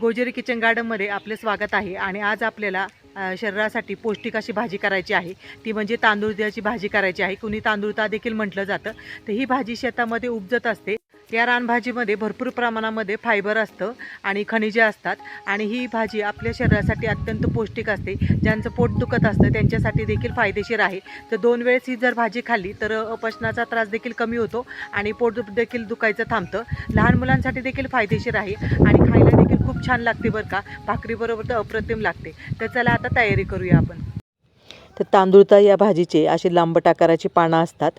गोजेरी kitchen गार्डनमध्ये आपले स्वागत आहे आणि आज आपल्याला शरीरासाठी पौष्टिक अशी भाजी करायची आहे. ती म्हणजे तांदूळची भाजी करायची आहे. कुणी तांदूळता देखील म्हटलं जातं. तर ही भाजी शेतामध्ये उपजत असते. या रानभाजीमध्ये भरपूर प्रमाणामध्ये फायबर असतं आणि खनिजे असतात. आणि ही भाजी आपल्या शरीरासाठी अत्यंत पौष्टिक असते. ज्यांचं पोट दुखत असतं त्यांच्यासाठी देखील फायदेशीर आहे. तर दोन वेळेस ही जर भाजी खाल्ली तर अपचनाचा त्रास देखील कमी होतो आणि पोट देखील दुखायचं थांबतं. लहान मुलांसाठी देखील फायदेशीर आहे. आणि खायला देखील छान लागते बरं का. भाकरीबरोबर तर अप्रतिम लागते. तर चला आता तयारी करूया आपण. तर तांदूळता या भाजीचे असे लांबट आकाराची पानं असतात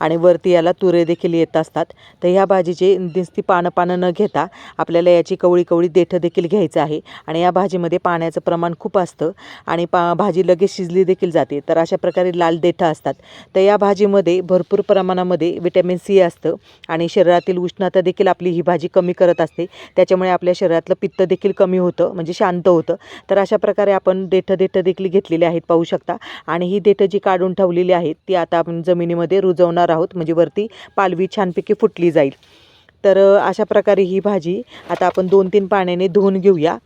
आणि वरती याला तुरे देखील येत असतात. तर ह्या भाजीचे नुसती पानं पानं न घेता आपल्याला याची कवळी कवळी देठं देखील घ्यायचं आहे. आणि या भाजीमध्ये पाण्याचं प्रमाण खूप असतं आणि पा भाजी लगेच शिजली देखील जाते. तर अशा प्रकारे लाल देठं असतात. तर या भाजीमध्ये भरपूर प्रमाणामध्ये विटॅमिन सी असतं आणि शरीरातील उष्णता देखील आपली ही भाजी कमी करत असते. त्याच्यामुळे आपल्या शरीरातलं पित्त देखील कमी होतं म्हणजे शांत होतं. तर अशा प्रकारे आपण देठं देठं देखील घेतलेली आहेत पाहू शकता. आणि ही देठं जी काढून ठेवलेली आहेत ती आता आपण जमिनीमध्ये रुजवणार आहोत. म्हणजे वरती पालवी छानपैकी फुटली जाईल. तर अशा प्रकारे ही भाजी आता आपण दोन तीन पाण्याने धुवून घेऊया.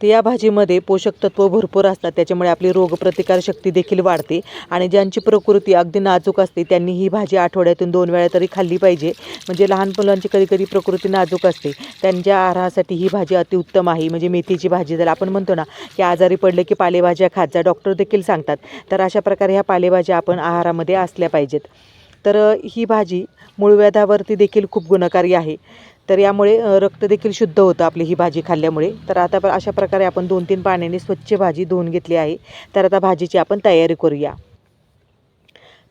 तर या भाजीमध्ये पोषक तत्व भरपूर असतात. त्याच्यामुळे आपली रोगप्रतिकारशक्ती देखील वाढते आणि ज्यांची प्रकृती अगदी नाजूक असते त्यांनी ही भाजी आठवड्यातून दोन वेळा तरी खाल्ली पाहिजे. म्हणजे लहान मुलांची कधी कधी प्रकृती नाजूक असते. त्यांच्या आहारासाठी ही भाजी अतिउत्तम आहे. म्हणजे मेथीची भाजी जर आपण म्हणतो ना की आजारी पडले की पालेभाज्या खात जा डॉक्टर देखील सांगतात. तर अशा प्रकारे ह्या पालेभाज्या आपण आहारामध्ये असल्या पाहिजेत. तर ही भाजी मूळव्याधावरती देखील खूप गुणकारी आहे. तर यामुळे रक्तदेखील रक्त देखील शुद्ध होतं आपली ही भाजी खाल्ल्यामुळे. तर आता अशा प्रकारे आपण दोन तीन पाण्याने स्वच्छ भाजी धुवून घेतली आहे. तर आता भाजीची आपण तयारी करूया.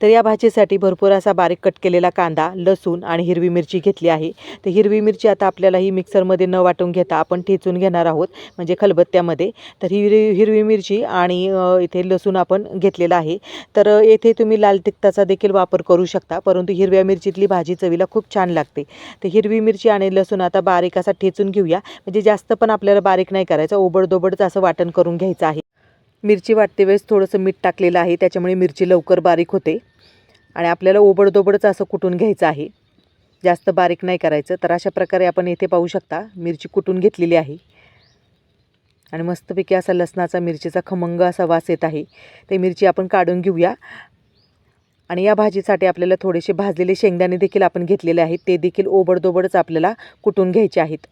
तर या भाजीसाठी भरपूर असा बारीक कट केलेला कांदा लसूण आणि हिरवी मिरची घेतली आहे. तर हिरवी मिरची आता आपल्याला ही मिक्सरमध्ये न वाटून घेता आपण ठेचून घेणार आहोत म्हणजे खलबत्त्यामध्ये. तर हिरवी हिरवी मिरची आणि इथे लसूण आपण घेतलेला आहे. तर येथे तुम्ही लाल तिखटाचा देखील वापर करू शकता परंतु हिरव्या मिरचीतली भाजी चवीला खूप छान लागते. तर हिरवी मिरची आणि लसूण आता बारीक असा ठेचून घेऊया म्हणजे जास्त पण आपल्याला बारीक नाही करायचं ओबडदोबडच असं वाटण करून घ्यायचं आहे. मिरची वाटते वेळेस थोडंसं मीठ टाकलेलं आहे त्याच्यामुळे मिरची लवकर बारीक होते. आणि आपल्याला ओबडदोबडच असं कुटून घ्यायचं आहे? जास्त बारीक नाही करायचं तर अशा प्रकारे आपण येथे पाहू शकता मिरची कुटून घेतलेली आहे. आणि मस्तपैकी असा लसणाचा मिरचीचा खमंग असा वास येत आहे. ते मिरची आपण काढून घेऊया. आणि या भाजीसाठी आपल्याला थोडेसे भाजलेले शेंगदाणे देखील आपण घेतलेले आहेत. ते देखील ओबडदोबडच आपल्याला कुटून घ्यायचे आहेत?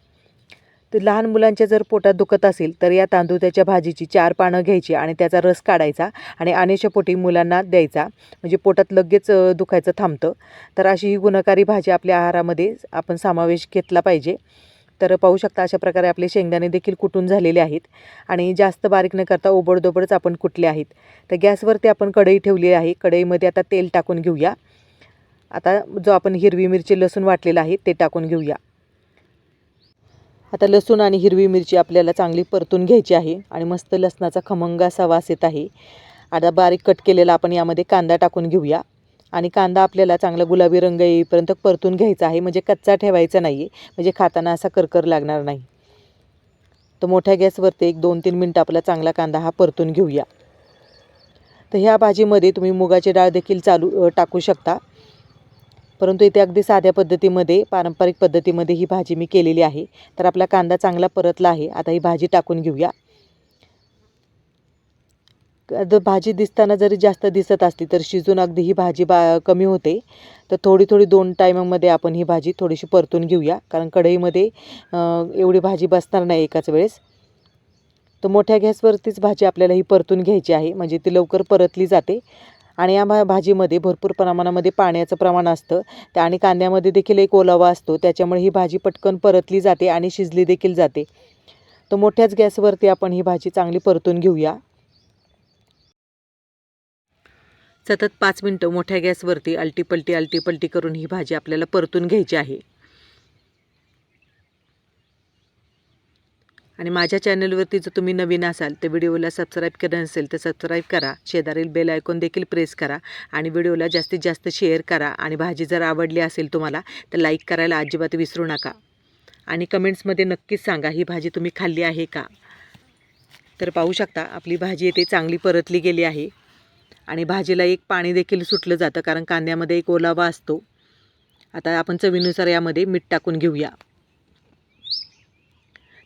तर लहान मुलांच्या जर पोटात दुखत असेल तर या तांदूळच्या भाजीची चार पानं घ्यायची आणि त्याचा रस काढायचा आणि अनेशापोटी मुलांना द्यायचा. म्हणजे पोटात लगेच दुखायचं थांबतं. तर अशी ही गुणकारी भाजी आपल्या आहारामध्ये आपण समावेश घेतला पाहिजे. तर पाहू शकता अशा प्रकारे आपले शेंगदाणे देखील कुटून झालेले आहेत आणि जास्त बारीक न करता ओबडदोबडच आपण कुटले आहेत. तर गॅसवरती आपण कढई ठेवली आहे. कढईमध्ये आता तेल टाकून घेऊया. आता जो आपण हिरवी मिरची लसूण वाटलेला आहे ते टाकून घेऊया. आता लसूण आणि हिरवी मिरची आपल्याला चांगली परतून घ्यायची आहे आणि मस्त लसणाचा खमंग असा वास येत आहे. आता बारीक कट केलेला आपण यामध्ये कांदा टाकून घेऊया. आणि कांदा आपल्याला चांगला गुलाबी रंग येईपर्यंत परतून घ्यायचा आहे. म्हणजे कच्चा ठेवायचा नाही आहे म्हणजे खाताना असा करकर लागणार नाही. तर मोठ्या गॅसवरती एक दोन तीन मिनटं आपला चांगला कांदा हा परतून घेऊया. तर ह्या भाजीमध्ये तुम्ही मुगाची डाळ देखील चालू टाकू शकता. परंतु इथे अगदी साध्या पद्धतीमध्ये पारंपरिक पद्धतीमध्ये ही भाजी मी केलेली आहे. तर आपला कांदा चांगला परतला आहे. आता ही भाजी टाकून घेऊया. जर भाजी दिसताना जरी जास्त दिसत असली तर शिजून अगदी ही भाजी बा कमी होते. तर थोडी थोडी दोन टायमामध्ये आपण ही भाजी थोडीशी परतून घेऊया. कारण कढईमध्ये एवढी भाजी बसणार नाही एकाच वेळेस. तर मोठ्या गॅसवरतीच भाजी आपल्याला ही परतून घ्यायची आहे. म्हणजे ती लवकर परतली जाते. आणि या भा भाजीमध्ये भरपूर प्रमाणामध्ये पाण्याचं प्रमाण असतं. त्या आणि कांद्यामध्ये देखील एक ओलावा असतो. त्याच्यामुळे ही भाजी पटकन परतली जाते आणि शिजली देखील जाते. तर मोठ्याच गॅसवरती आपण ही भाजी चांगली परतून घेऊया. सतत पाच मिनटं मोठ्या गॅसवरती अलटीपलटी अलटीपलटी करून ही भाजी आपल्याला परतून घ्यायची आहे. आणि माझ्या चॅनलवरती जर तुम्ही नवीन असाल तर व्हिडिओला सबस्क्राईब केलं नसेल तर सबस्क्राईब करा. शेजारील बेल आयकॉन देखील प्रेस करा आणि व्हिडिओला जास्तीत जास्त शेअर करा. आणि भाजी जर आवडली असेल तुम्हाला तर लाईक करायला अजिबात विसरू नका. आणि कमेंट्समध्ये नक्कीच सांगा ही भाजी तुम्ही खाल्ली आहे का? तर पाहू शकता आपली भाजी येथे चांगली परतली गेली आहे. आणि भाजीला एक पाणी देखील सुटलं जातं कारण कांद्यामध्ये एक ओलावा असतो. आता आपण चवीनुसार यामध्ये मीठ टाकून घेऊया.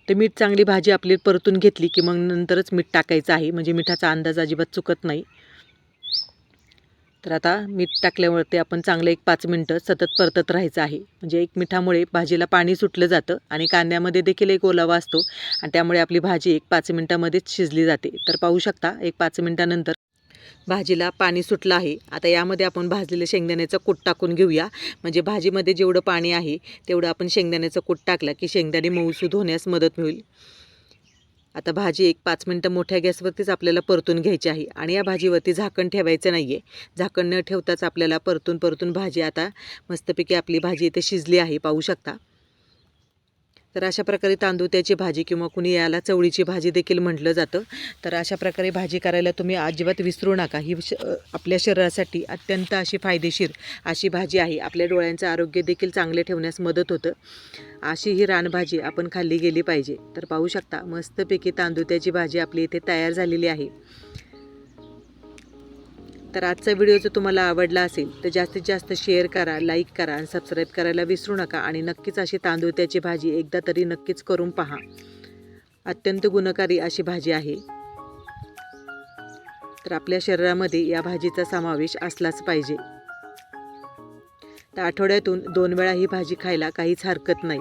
तर मीठ चांगली भाजी आपली परतून घेतली की मग नंतरच मीठ टाकायचं आहे. म्हणजे मिठाचा अंदाज अजिबात चुकत नाही. तर आता मीठ टाकल्यावरती आपण चांगलं एक पाच मिनटं सतत परतत राहायचं आहे. म्हणजे एक मिठामुळे भाजीला पाणी सुटलं जातं आणि कांद्यामध्ये देखील एक ओलावा असतो आणि त्यामुळे आपली भाजी एक पाच मिनटामध्येच शिजली जाते. तर पाहू शकता एक पाच मिनटानंतर भाजीला पाणी सुटलं आहे. आता यामध्ये आपण भाजलेलं शेंगदाण्याचं कूट टाकून घेऊया. म्हणजे भाजीमध्ये जेवढं पाणी आहे तेवढं आपण शेंगदाण्याचं कूट टाकलं की शेंगदाणे मऊसूद होण्यास मदत होईल आता भाजी एक पाच मिनटं मोठ्या गॅसवरतीच आपल्याला परतून घ्यायची आहे आणि या भाजीवरती झाकण ठेवायचं नाही आहे झाकण न ठेवताच आपल्याला परतून परतून भाजी आता मस्तपैकी आपली भाजी इथे शिजली आहे. पाहू शकता. तर अशा प्रकारे तांदुत्याची भाजी किंवा कुणी याला चवळीची भाजी देखील म्हटलं जातं. तर अशा प्रकारे भाजी करायला तुम्ही अजिबात विसरू नका. ही श आपल्या शरीरासाठी अत्यंत अशी फायदेशीर अशी भाजी आहे. आपल्या डोळ्यांचं आरोग्य देखील चांगले ठेवण्यास मदत होतं. अशी ही रानभाजी आपण खाल्ली गेली पाहिजे. तर पाहू शकता मस्तपैकी तांदुत्याची भाजी आपली इथे तयार झालेली आहे. तर आजचा व्हिडिओ जर तुम्हाला आवडला असेल तर जास्तीत जास्त शेअर करा लाईक करा आणि सबस्क्राईब करायला विसरू नका आणि नक्कीच अशी तांदूळत्याची भाजी एकदा तरी नक्कीच करून पहा. अत्यंत गुणकारी अशी भाजी आहे. तर आपल्या शरीरामध्ये या भाजीचा समावेश असलाच पाहिजे. तर आठवड्यातून दोन वेळा ही भाजी खायला काहीच हरकत नाही.